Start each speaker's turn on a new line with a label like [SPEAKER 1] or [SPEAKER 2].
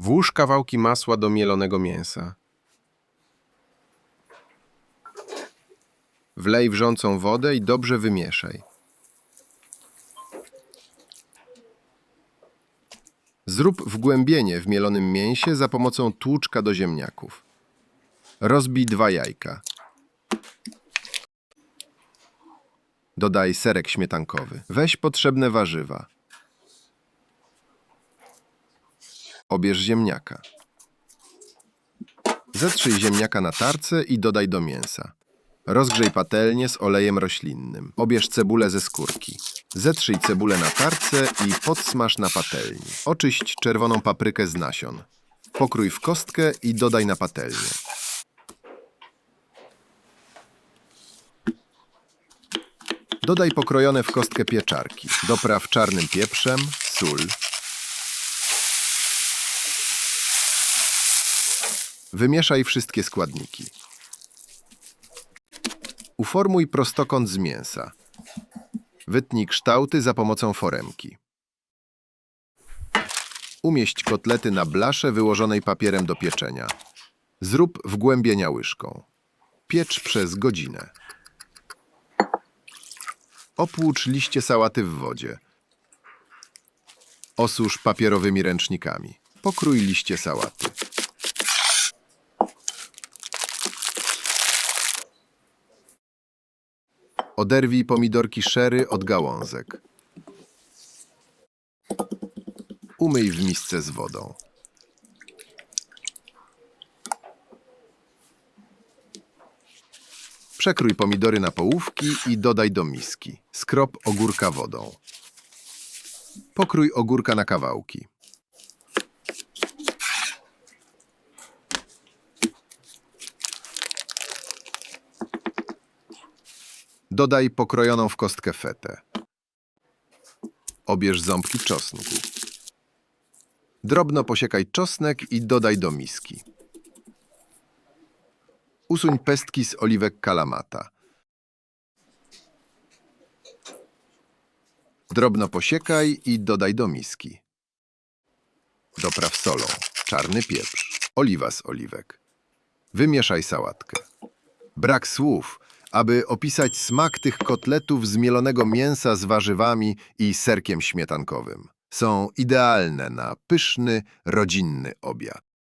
[SPEAKER 1] Włóż kawałki masła do mielonego mięsa. Wlej wrzącą wodę i dobrze wymieszaj. Zrób wgłębienie w mielonym mięsie za pomocą tłuczka do ziemniaków. Rozbij dwa jajka. Dodaj serek śmietankowy. Weź potrzebne warzywa. Obierz ziemniaka. Zetrzyj ziemniaka na tarce i dodaj do mięsa. Rozgrzej patelnię z olejem roślinnym. Obierz cebulę ze skórki. Zetrzyj cebulę na tarce i podsmaż na patelni. Oczyść czerwoną paprykę z nasion. Pokrój w kostkę i dodaj na patelnię. Dodaj pokrojone w kostkę pieczarki. Dopraw czarnym pieprzem, sól. Wymieszaj wszystkie składniki. Uformuj prostokąt z mięsa. Wytnij kształty za pomocą foremki. Umieść kotlety na blasze wyłożonej papierem do pieczenia. Zrób wgłębienia łyżką. Piecz przez godzinę. Opłucz liście sałaty w wodzie. Osusz papierowymi ręcznikami. Pokrój liście sałaty. Oderwij pomidorki szery od gałązek. Umyj w misce z wodą. Przekrój pomidory na połówki i dodaj do miski. Skrop ogórka wodą. Pokrój ogórka na kawałki. Dodaj pokrojoną w kostkę fetę. Obierz ząbki czosnku. Drobno posiekaj czosnek i dodaj do miski. Usuń pestki z oliwek kalamata. Drobno posiekaj i dodaj do miski. Dopraw solą, czarny pieprz, oliwa z oliwek. Wymieszaj sałatkę. Brak słów, aby opisać smak tych kotletów z mielonego mięsa z warzywami i serkiem śmietankowym. Są idealne na pyszny, rodzinny obiad.